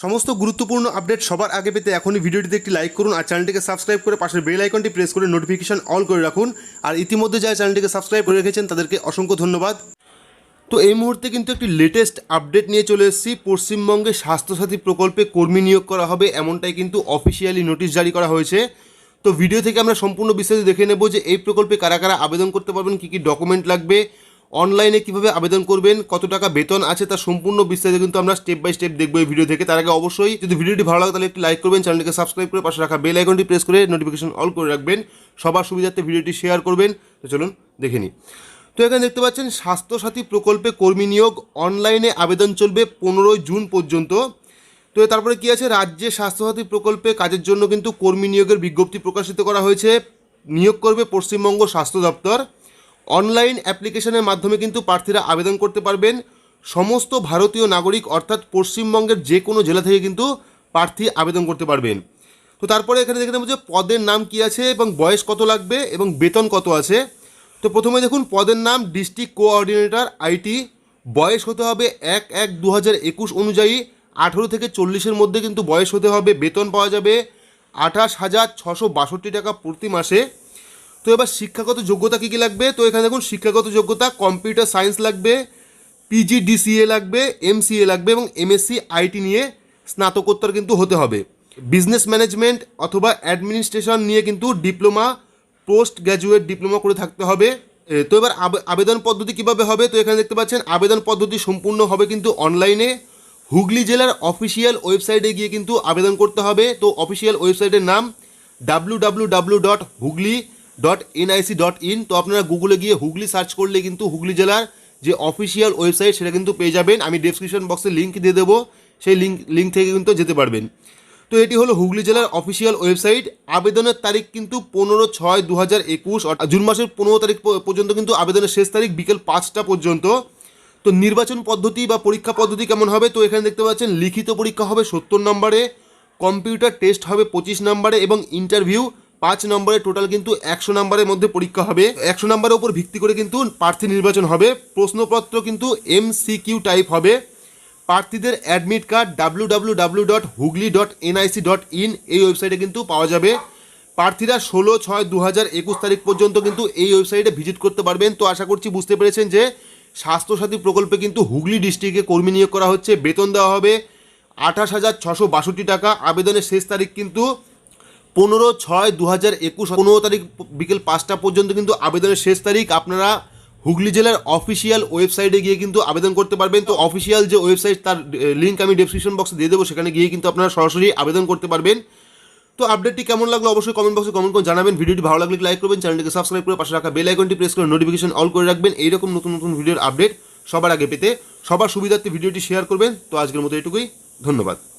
সমস্ত গুরুত্বপূর্ণ আপডেট সবার আগে পেতে এখনই ভিডিওটিতে একটি লাইক করুন আর চ্যানেলটিকে সাবস্ক্রাইব করে পাশের বেল আইকনটি প্রেস করে নোটিফিকেশন অল করে রাখুন। আর ইতিমধ্যে যারা চ্যানেলটিকে সাবস্ক্রাইব করে রেখেছেন, তাদেরকে অসংখ্য ধন্যবাদ। তো এই মুহূর্তে কিন্তু একটি লেটেস্ট আপডেট নিয়ে চলে এসেছি। পশ্চিমবঙ্গে স্বাস্থ্যসাথী প্রকল্পে কর্মী নিয়োগ করা হবে, এমনটাই কিন্তু অফিসিয়ালি নোটিশ জারি করা হয়েছে। তো ভিডিও থেকে আমরা সম্পূর্ণ বিস্তারিত দেখে নেব যে এই প্রকল্পে কারা কারা আবেদন করতে পারবেন, কী কী ডকুমেন্ট লাগবে অনলাইনে কীভাবে আবেদন করবেন, কত টাকা বেতন আছে তার সম্পূর্ণ বিস্তারিত কিন্তু আমরা স্টেপ বাই স্টেপ দেখব এই ভিডিও থেকে। তার আগে অবশ্যই যদি ভিডিওটি ভালো লাগে তাহলে একটি লাইক করবেন চ্যানেলটিকে সাবস্ক্রাইব করে পাশে রাখা বেল আইকনটি প্রেস করে নোটিফিকেশন অল করে রাখবেন। সবার সুবিধার্থে ভিডিওটি শেয়ার করবেন। তো চলুন দেখে নিই। তো এখানে দেখতে পাচ্ছেন, স্বাস্থ্যসাথী প্রকল্পে কর্মী নিয়োগ অনলাইনে আবেদন চলবে পনেরোই জুন পর্যন্ত। তো তারপরে কি আছে? রাজ্যে স্বাস্থ্যসাথী প্রকল্পে কাজের জন্য কিন্তু কর্মী নিয়োগের বিজ্ঞপ্তি প্রকাশিত করা হয়েছে। নিয়োগ করবে পশ্চিমবঙ্গ স্বাস্থ্য দপ্তর। অনলাইন অ্যাপ্লিকেশনের মাধ্যমে কিন্তু প্রার্থীরা আবেদন করতে পারবেন। সমস্ত ভারতীয় নাগরিক অর্থাৎ পশ্চিমবঙ্গের যে কোনো জেলা থেকে কিন্তু প্রার্থী আবেদন করতে পারবেন। তো তারপরে এখানে দেখে নেব যে পদের নাম কি আছে এবং বয়স কত লাগবে এবং বেতন কত আছে। তো প্রথমে দেখুন, পদের নাম, ডিস্ট্রিক্ট কোঅর্ডিনেটর, আইটি। বয়স হতে হবে এক এক দু হাজার একুশ অনুযায়ী। আঠেরো থেকে চল্লিশের মধ্যে কিন্তু বয়স হতে হবে, বেতন পাওয়া যাবে আঠাশ হাজার ছশো বাষট্টি টাকা প্রতি মাসে। তো এবার শিক্ষাগত যোগ্যতা কী কী লাগবে? তো এখানে দেখুন, শিক্ষাগত যোগ্যতা, কম্পিউটার সায়েন্স লাগবে পিজিডিসিএ লাগবে এমসিএ লাগবে এবং এমএসসি আইটি নিয়ে স্নাতকোত্তর কিন্তু হতে হবে। বিজনেস ম্যানেজমেন্ট অথবা অ্যাডমিনিস্ট্রেশন নিয়ে কিন্তু ডিপ্লোমা পোস্ট গ্র্যাজুয়েট ডিপ্লোমা করে থাকতে হবে। তো এবার আবে- আবেদন পদ্ধতি কীভাবে হবে? তো এখানে দেখতে পাচ্ছেন, আবেদন পদ্ধতি সম্পূর্ণ হবে কিন্তু অনলাইনে হুগলি জেলার অফিসিয়াল ওয়েবসাইটে গিয়ে কিন্তু আবেদন করতে হবে। তো অফিসিয়াল ওয়েবসাইটের নাম W W W dot Hooghly dot NIC dot in তো আপনারা গুগলে গিয়ে হুগলি সার্চ করলে কিন্তু হুগলি জেলার যে অফিসিয়াল ওয়েবসাইট সেটা কিন্তু পেয়ে যাবেন। আমি ডেসক্রিপশন বক্সে লিঙ্ক দিয়ে দেবো, সেই লিঙ্ক লিঙ্ক থেকে কিন্তু যেতে পারবেন। তো এটি হলো হুগলি জেলার অফিসিয়াল ওয়েবসাইট আবেদনের তারিখ কিন্তু পনেরো ছয় দু হাজার একুশ জুন মাসের পনেরো তারিখ পর্যন্ত কিন্তু আবেদনের শেষ তারিখ বিকেল পাঁচটা পর্যন্ত। তো নির্বাচন পদ্ধতি বা পরীক্ষা পদ্ধতি কেমন হবে? তো এখানে দেখতে পাচ্ছেন, লিখিত পরীক্ষা হবে সত্তর নম্বরে কম্পিউটার টেস্ট হবে পঁচিশ নম্বরে এবং ইন্টারভিউ পাঁচ নম্বরে টোটাল কিন্তু একশো নম্বরের মধ্যে পরীক্ষা হবে। একশো নম্বরের উপর ভিত্তি করে কিন্তু প্রার্থী নির্বাচন হবে। প্রশ্নপত্র কিন্তু এমসিকিউ টাইপ হবে। প্রার্থীদের admit card W W W dot Hooghly dot NIC dot in এই ওয়েবসাইটে কিন্তু পাওয়া যাবে। প্রার্থীরা ষোলো ছয় দু হাজার একুশ তারিখ পর্যন্ত কিন্তু এই ওয়েবসাইটে ভিজিট করতে পারবেন। তো আশা করছি বুঝতে পেরেছেন যে স্বাস্থ্যসাথী প্রকল্পে কিন্তু হুগলি ডিস্ট্রিক্টে কর্মী নিয়োগ করা হচ্ছে। বেতন দেওয়া হবে আঠাশ হাজার ছশো বাষট্টি টাকা। আবেদনের শেষ তারিখ কিন্তু পনেরো ছয় দু হাজার একুশ পনেরো তারিখ বিকেল পাঁচটা পর্যন্ত কিন্তু আবেদনের শেষ তারিখ আপনারা হুগলি জেলার অফিসিয়াল ওয়েবসাইটে গিয়ে কিন্তু আবেদন করতে পারবেন। তো অফিসিয়াল যে ওয়েবসাইট তার লিঙ্ক আমি ডেসক্রিপশন বক্সে দিয়ে দেবো, সেখানে গিয়ে কিন্তু আপনারা সরাসরি আবেদন করতে পারবেন। তো আপডেটটি কেমন লাগল অবশ্যই কমেন্ট বক্সে কমেন্ট করে জানাবেন। ভিডিওটি ভালো লাগলে লাইক করবেন, চ্যানেলটিকে সাবস্ক্রাইব করে পাশে রাখা বেল আইকনটি প্রেস করে নোটিফিকেশন অল করে রাখবেন। এইরকম নতুন নতুন ভিডিওর আপডেট সবার আগে পেতে সবার সুবিধার্থে ভিডিওটি শেয়ার করবেন। তো আজকের মতো এটুকুই, ধন্যবাদ।